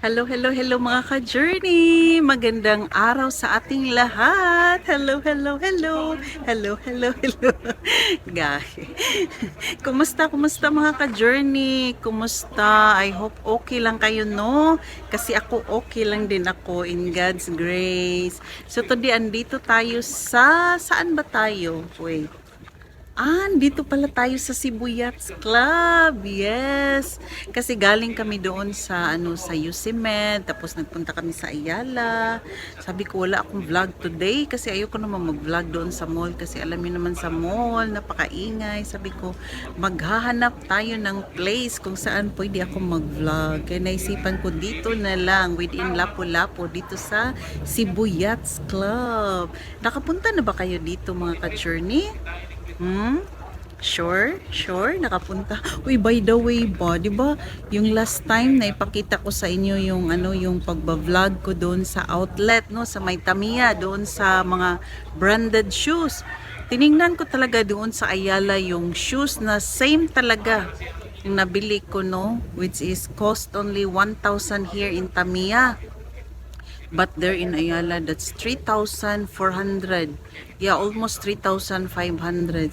Hello, hello, hello mga ka-journey! Magandang araw sa ating lahat! Hello, hello, hello! Hello, hello, hello! Gahi. Kumusta, kumusta mga ka-journey? Kumusta? I hope okay lang kayo, no? Kasi ako okay lang din ako in God's grace. So today, andito tayo sa... Saan ba tayo? Wait. Ah, dito pala tayo sa Cebu Yachts Club. Yes. Kasi galing kami doon sa ano sa UCMed, tapos nagpunta kami sa Ayala. Sabi ko wala akong vlog today kasi ayoko naman mag-vlog doon sa mall kasi alam niyo naman sa mall napakaingay. Sabi ko maghahanap tayo ng place kung saan pwede ako mag-vlog. Kaya naisipan ko dito na lang within Lapu-Lapu dito sa Cebu Yachts Club. Nakapunta na ba kayo dito mga ka-journey? Hmm? Sure? Sure? Nakapunta? Uy, by the way ba, di ba, yung last time na ipakita ko sa inyo yung ano, yung pagba-vlog ko doon sa outlet, no, sa May Tamiya, doon sa mga branded shoes. Tiningnan ko talaga doon sa Ayala yung shoes na same talaga yung nabili ko, no, which is cost only 1,000 here in Tamiya. But there in Ayala, that's 3,400. Yeah, almost 3,500.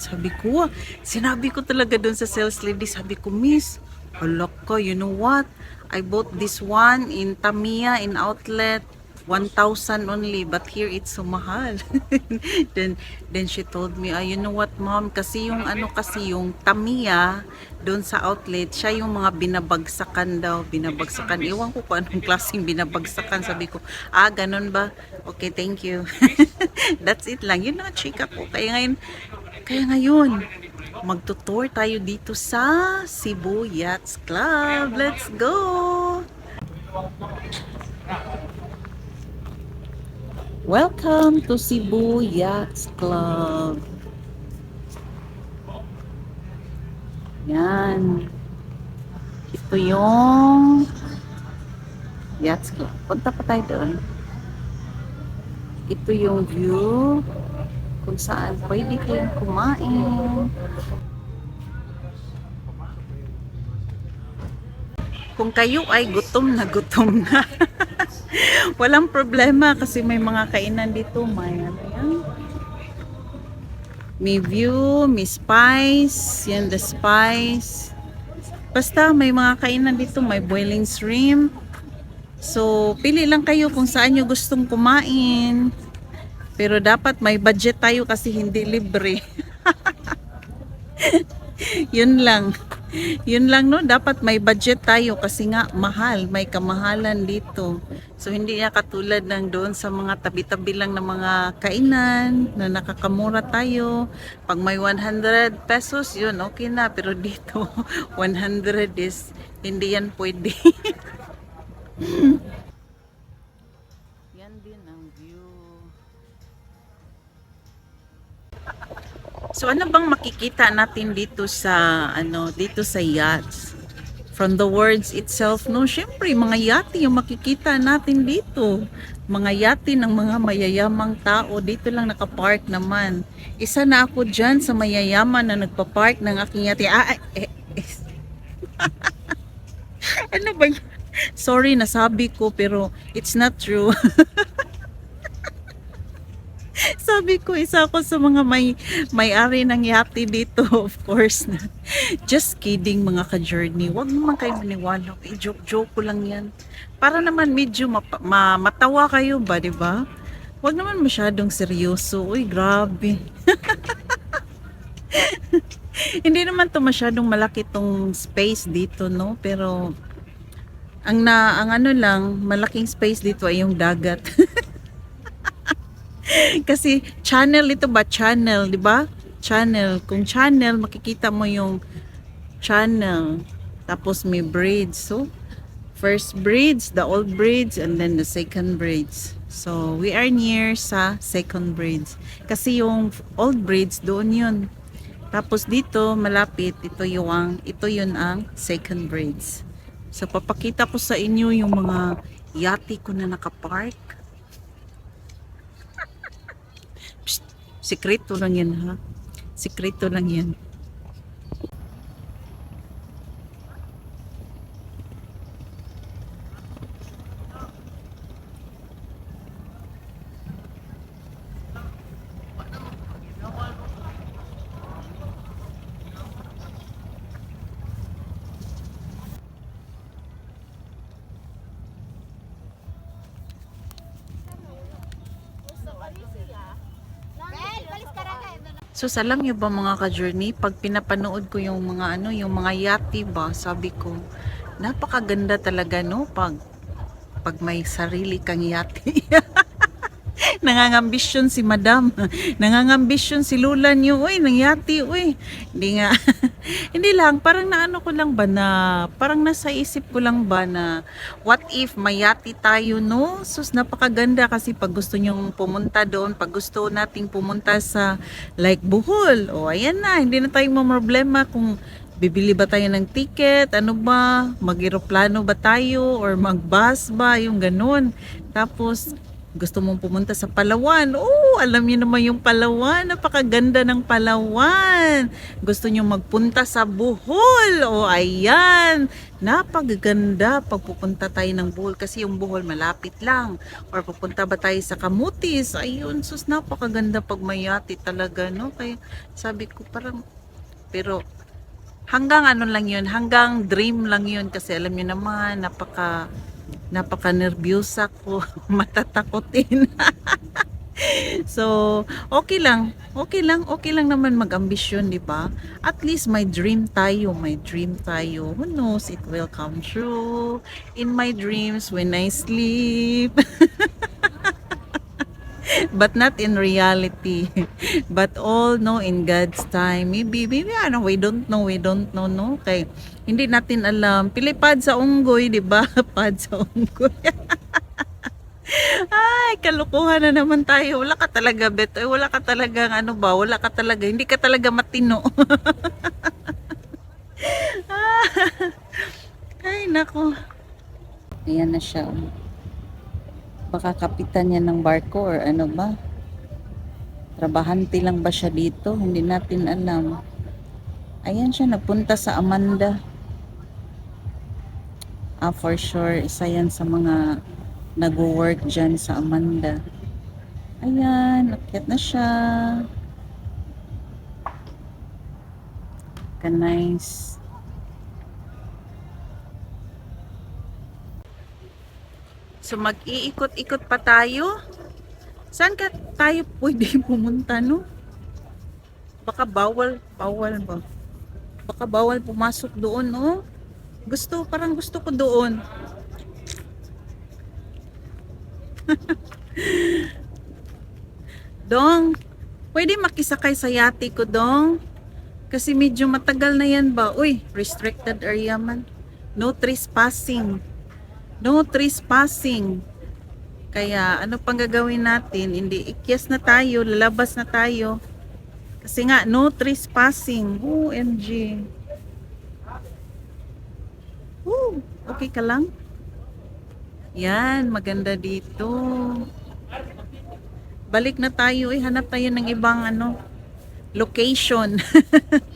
Sabi ko, sinabi ko talaga dun sa sales lady, sabi ko, miss, alak ka, you know what? I bought this one in Tamiya, in outlet, 1,000 only, but here it's so mahal. then, then she told me, ah, you know what, mom, kasi yung ano kasi yung Tamiya, doon sa outlet, siya yung mga binabagsakan daw, binabagsakan. Iwan ko kung anong klaseng binabagsakan. Sabi ko, ah, ganun ba? Okay, thank you. That's it lang. Yun na, chika po. Kaya ngayon, kaya ngayon, magtutour tayo dito sa Cebu Yachts Club. Let's go! Welcome to Cebu Yachts Club. Yan. Ito yung Yachts Club. Punta pa tayo doon. Ito yung view kung saan pwede kayong kumain. Kung kayo ay gutom na gutom na. Walang problema kasi may mga kainan dito. May ano yan. May view, may spice. Yan, the spice. Basta may mga kainan dito. May boiling shrimp. So, pili lang kayo kung saan nyo gustong kumain. Pero dapat may budget tayo kasi hindi libre. Yun lang. Yun lang no, dapat may budget tayo kasi nga mahal, may kamahalan dito. So hindi na katulad ng doon sa mga tabi-tabi lang ng mga kainan na nakakamura tayo. Pag may 100 pesos, yun okay na. Pero dito, 100 is hindi yan pwede. So ano bang makikita natin dito sa ano dito sa yachts? From the words itself, no, syempre mga yate yung makikita natin dito. Mga yate ng mga mayayamang tao dito lang nakapark naman. Isa na ako diyan sa mayayaman na nagpa-park ng aking yate. Ah, eh, eh. ano ba? Sorry, nasabi ko pero it's not true. Sabi ko, isa ako sa mga may may-ari ng yate dito, of course. Na. Just kidding mga ka-journey. Huwag naman kayo maniwala. Eh, joke-joke ko lang yan. Para naman medyo mapa- ma- matawa kayo ba, di ba? Huwag naman masyadong seryoso. Uy, grabe. Hindi naman to masyadong malaki tong space dito, no? Pero ang na ang ano lang, malaking space dito ay yung dagat. Kasi channel ito ba? Channel, di ba? Channel. Kung channel, makikita mo yung channel. Tapos may bridge. So, first bridge, the old bridge, and then the second bridge. So, we are near sa second bridge. Kasi yung old bridge, doon yun. Tapos dito, malapit, ito yung, ito yun ang second bridge. So, papakita ko sa inyo yung mga yate ko na nakapark. Sikreto lang yan ha. Sikreto lang yan. So, alam niyo ba mga ka-journey, pag pinapanood ko yung mga ano, yung mga yati ba, sabi ko, napakaganda talaga no pag pag may sarili kang yati. Nangangambisyon si madam. Nangangambisyon si Lula niyo. Uy, nangyati, uy. Hindi nga. Hindi lang, parang naano ko lang ba na, parang nasa isip ko lang ba na, what if mayati tayo, no? Sus, napakaganda kasi pag gusto nyong pumunta doon, pag gusto nating pumunta sa, like, Bohol. O, ayan na, hindi na tayong problema kung bibili ba tayo ng ticket, ano ba, mag-aeroplano ba tayo, or mag-bus ba, yung ganun. Tapos, gusto mong pumunta sa Palawan. Oh, alam niyo naman yung Palawan. Napakaganda ng Palawan. Gusto niyo magpunta sa Bohol. Oh, ayan. Napakaganda pag pupunta tayo ng Bohol kasi yung Bohol malapit lang. Or pupunta ba tayo sa Kamutis? Ayun, sus napakaganda pag mayati talaga, no? Kaya sabi ko parang pero hanggang ano lang yun, hanggang dream lang yun kasi alam niyo naman, napaka napaka-nervyosa ko, matatakotin. so, okay lang. Okay lang, okay lang naman mag-ambisyon, di ba? At least may dream tayo, may dream tayo. Who knows, it will come true. In my dreams when I sleep. but not in reality. But all know in God's time. Maybe, maybe ano, we don't know, we don't know, no? Kay, hindi natin alam. Pilipad sa unggoy, di ba? Pad sa unggoy. Ay, kalukuhan na naman tayo. Wala ka talaga, Bet. Ay, wala ka talaga, ano ba? Wala ka talaga. Hindi ka talaga matino. Ay, nako. Ayan na siya. oh. Baka kapitan niya ng barko or ano ba? Trabahante lang ba siya dito? Hindi natin alam. Ayan siya, nagpunta sa Amanda. Ah, for sure, isa yan sa mga nag-work dyan sa Amanda. Ayan, akyat na siya. Ka nice. So mag-iikot-ikot pa tayo. Saan ka tayo pwede pumunta, no? Baka bawal, bawal ba? Baka bawal pumasok doon, no? Gusto, parang gusto ko doon. Dong, pwede makisakay sa yate ko, Dong? Kasi medyo matagal na yan ba? Uy, restricted area man. No trespassing. No trespassing. Kaya ano pang gagawin natin? Hindi, ikyas na tayo, lalabas na tayo. Kasi nga, no trespassing. OMG. Woo, okay ka lang? Yan, maganda dito. Balik na tayo, eh, hanap tayo ng ibang ano, location.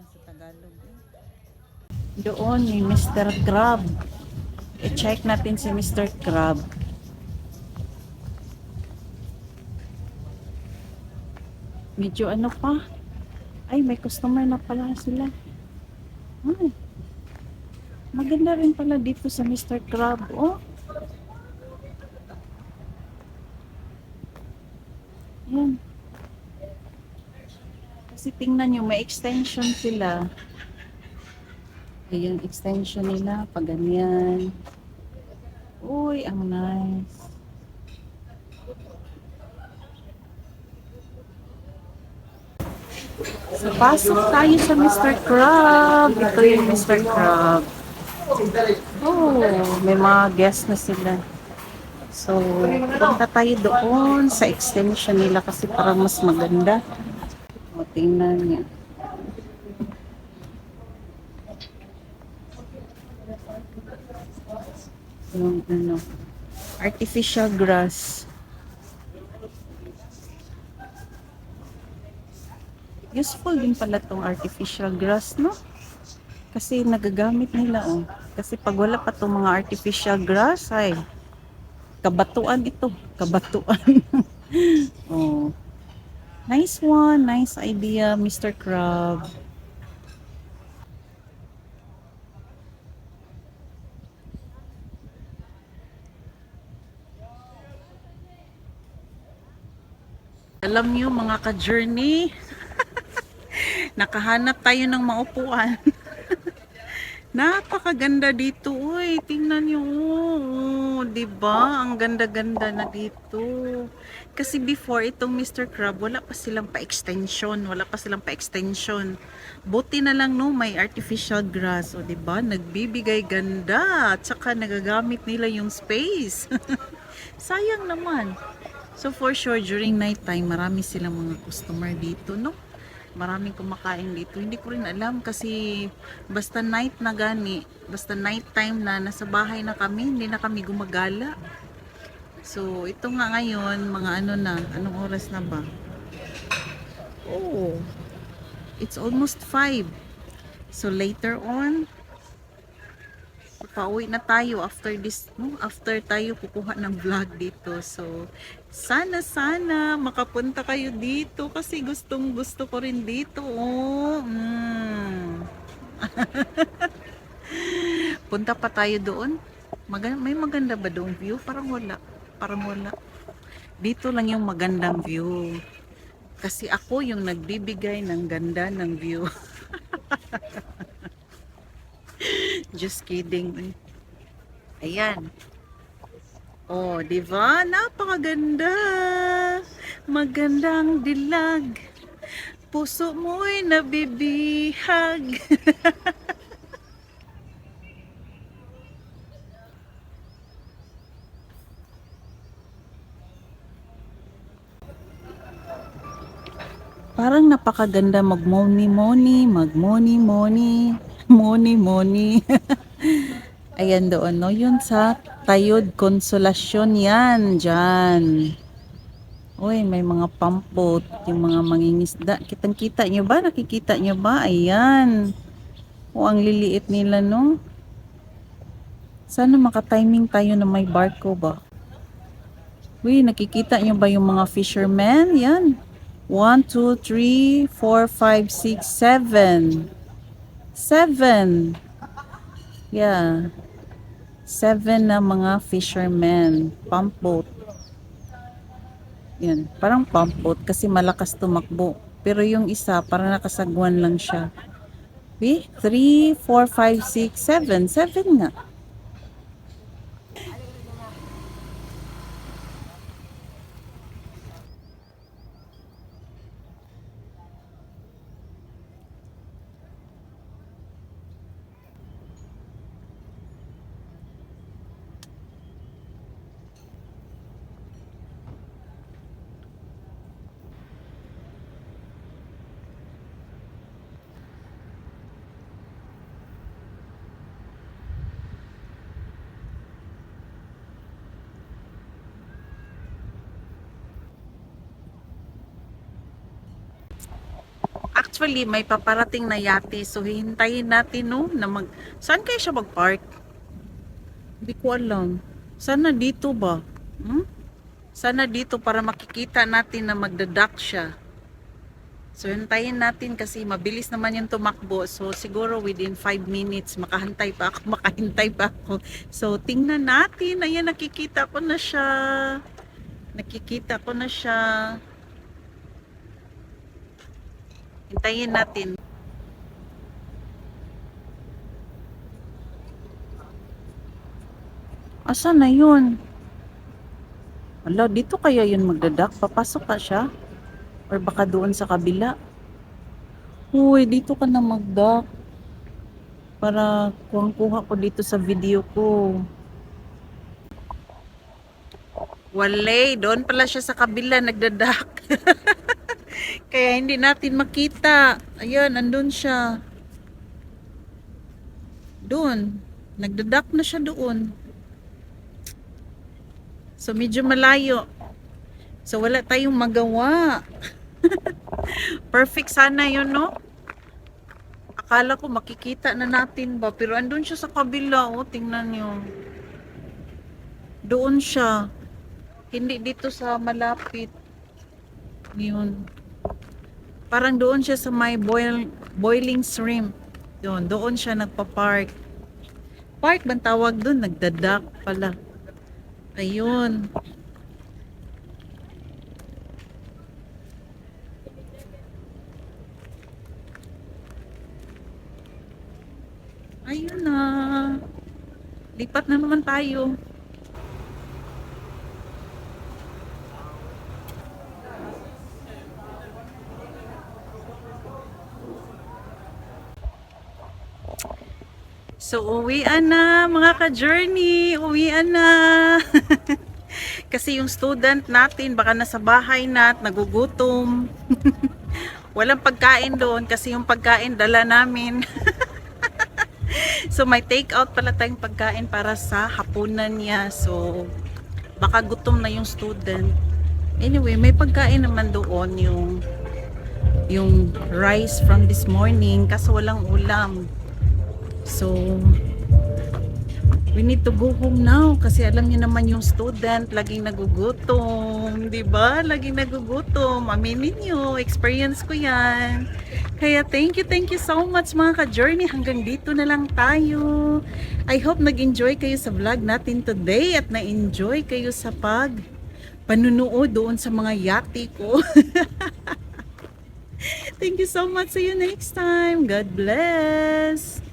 guna sa Tagalog? Eh? Doon ni Mr. Crab. I-check natin si Mr. Crab. Medyo ano pa. Ay, may customer na pala sila. Ay. Maganda rin pala dito sa Mr. Crab. Oh. Yan. Kasi tingnan nyo, may extension sila. Yung extension nila, pag ganyan. Uy, ang nice. So, pasok tayo sa Mr. Crab. Ito yung Mr. Crab. Oh, may mga guests na sila. So, punta tayo doon sa extension nila kasi parang mas maganda. O, tingnan niya. Yung ano, artificial grass. Useful din pala tong artificial grass, no? Kasi nagagamit nila, oh. Kasi pag wala pa tong mga artificial grass, ay, kabatuan ito. Kabatuan. oh. Nice one. Nice idea, Mr. Crab. Alam niyo mga ka-journey, nakahanap tayo ng maupuan. Napakaganda dito, uy. Tingnan niyo, oh, 'di ba? Ang ganda-ganda na dito. Kasi before itong Mr. Crab, wala pa silang pa-extension, wala pa silang pa-extension. Buti na lang no, may artificial grass, o 'di ba? Nagbibigay ganda at saka nagagamit nila yung space. Sayang naman. So for sure during night time, marami silang mga customer dito, no? Maraming kumakain dito. Hindi ko rin alam kasi basta night na gani, basta night time na nasa bahay na kami, hindi na kami gumagala. So, ito nga ngayon, mga ano na, anong oras na ba? Oh, it's almost 5. So, later on, pauwi na tayo after this, no? After tayo kukuha ng vlog dito. So, sana sana makapunta kayo dito kasi gustong gusto ko rin dito. Oh. Mm. Punta pa tayo doon. Magan may maganda ba doon view? Parang wala. Parang wala. Dito lang yung magandang view. Kasi ako yung nagbibigay ng ganda ng view. Just kidding. Ayan. Oh, di ba? Napakaganda. Magandang dilag. Puso mo'y nabibihag. Parang napakaganda mag-moni-moni, mag-moni-moni, moni-moni. Ayan doon, no? Yun sa Tayod Konsolasyon yan, dyan. Uy, may mga pampot, yung mga mangingisda. Kitang-kita nyo ba? Nakikita nyo ba? Ayan. O, ang liliit nila, no? Sana makatiming tayo na may barko ba? Uy, nakikita nyo ba yung mga fishermen? Yan. 1, 2, 3, 4, 5, 6, 7. 7. Yeah. Seven na mga fishermen. Pump boat. Yan. Parang pump boat kasi malakas tumakbo. Pero yung isa, parang nakasagwan lang siya. Okay? 3, 4, 5, 6, 7. 7 nga. Actually, may paparating na yate. So, hihintayin natin, no? Na mag... Saan kaya siya mag-park? Hindi ko alam. Sana dito ba? Hmm? Sana dito para makikita natin na magdadak siya. So, hintayin natin kasi mabilis naman yung tumakbo. So, siguro within 5 minutes, makahantay pa ako, makahintay pa ako. So, tingnan natin. Ayan, nakikita ko na siya. Nakikita ko na siya. Hintayin natin. Asa na yun? Ala, dito kaya yun magdadak? Papasok ka siya? Or baka doon sa kabila? Uy, dito ka na magdak. Para kuhang-kuha ko dito sa video ko. Walay, doon pala siya sa kabila nagdadak. Kaya hindi natin makita. Ayan, andun siya. Doon. Nagdadak na siya doon. So, medyo malayo. So, wala tayong magawa. Perfect sana yun, no? Akala ko makikita na natin ba. Pero andun siya sa kabila, oh. Tingnan nyo. Doon siya. Hindi dito sa malapit. Yun. Parang doon siya sa may boil, boiling shrimp. Doon, doon siya nagpa-park. Park bang tawag doon? Nagdadak pala. Ayun. Ayun na. Lipat na naman tayo. So, uwian na mga ka-journey. Uwian na. Kasi yung student natin baka nasa bahay na at nagugutom. Walang pagkain doon kasi yung pagkain dala namin. so, may take out pala tayong pagkain para sa hapunan niya. So, baka gutom na yung student. Anyway, may pagkain naman doon yung yung rice from this morning kasi walang ulam. So, we need to go home now kasi alam niyo naman yung student laging nagugutom, 'di ba? Laging nagugutom. Aminin niyo, experience ko 'yan. Kaya thank you, thank you so much mga ka-journey. Hanggang dito na lang tayo. I hope nag-enjoy kayo sa vlog natin today at na-enjoy kayo sa pag panunood doon sa mga yati ko. thank you so much. See you next time. God bless.